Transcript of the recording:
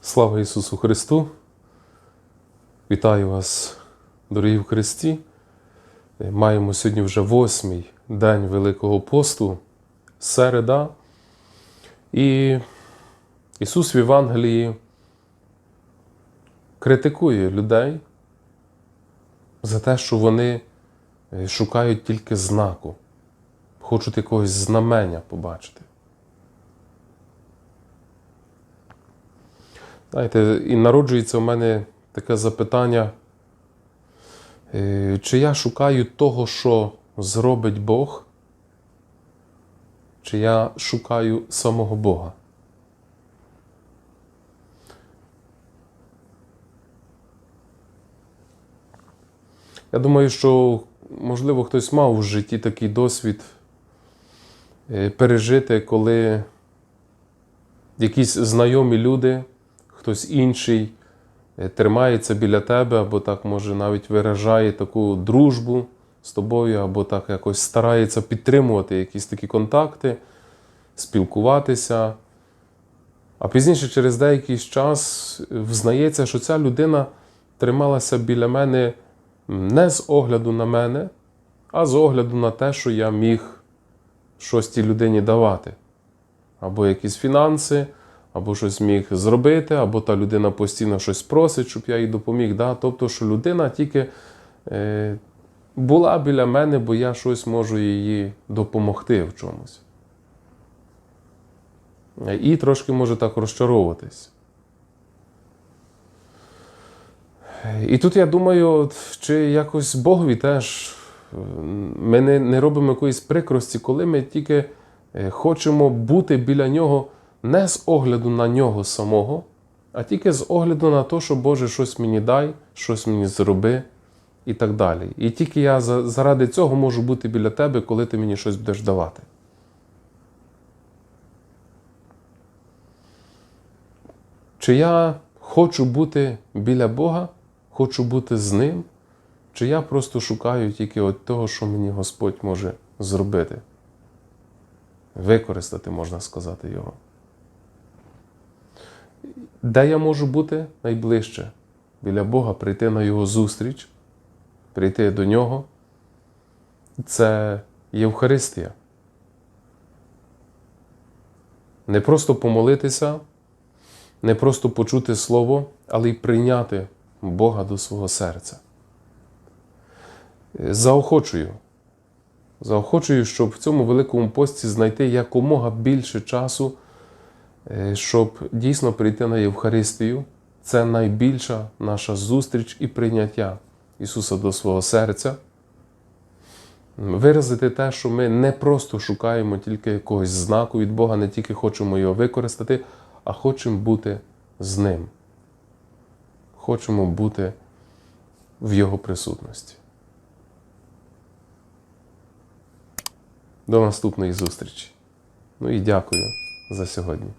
Слава Ісусу Христу! Вітаю вас, дорогі в Христі. Маємо сьогодні вже восьмий день Великого посту, середа. І Ісус в Євангелії критикує людей за те, що вони шукають тільки знаку, хочуть якогось знамення побачити. Знаєте, і народжується у мене таке запитання, е, чи я шукаю того, що зробить Бог, чи я шукаю самого Бога? Я думаю, що, можливо, хтось мав в житті такий досвід е, пережити, коли якісь знайомі люди, хтось інший е, тримається біля тебе, або так може навіть виражає таку дружбу з тобою, або так якось старається підтримувати якісь такі контакти, спілкуватися. А пізніше, через деякий час, взнається, що ця людина трималася біля мене не з огляду на мене, а з огляду на те, що я міг щось тій людині давати. Або якісь фінанси, або щось міг зробити, або та людина постійно щось просить, щоб я їй допоміг. Да? Тобто, що людина тільки е, була біля мене, бо я щось можу їй допомогти в чомусь. І трошки може так розчаровуватись. І тут я думаю, чи якось Богові теж ми не, не робимо якоїсь прикрості, коли ми тільки е, хочемо бути біля нього не з огляду на нього самого, а тільки з огляду на те, що Боже, щось мені дай, щось мені зроби і так далі. І тільки я заради цього можу бути біля тебе, коли ти мені щось будеш давати. Чи я хочу бути біля Бога, хочу бути з Ним, чи я просто шукаю тільки от того, що мені Господь може зробити? Використати, можна сказати, Його. Де я можу бути найближче? Біля Бога прийти на Його зустріч, прийти до Нього. Це Євхаристія. Не просто помолитися, не просто почути Слово, але й прийняти Бога до свого серця. Заохочую. Заохочую, щоб в цьому великому пості знайти якомога більше часу, щоб дійсно прийти на Євхаристію. Це найбільша наша зустріч і прийняття Ісуса до свого серця. Виразити те, що ми не просто шукаємо тільки якогось знаку від Бога, не тільки хочемо його використати, а хочемо бути з Ним. Хочемо бути в Його присутності. До наступної зустрічі. Ну і дякую за сьогодні.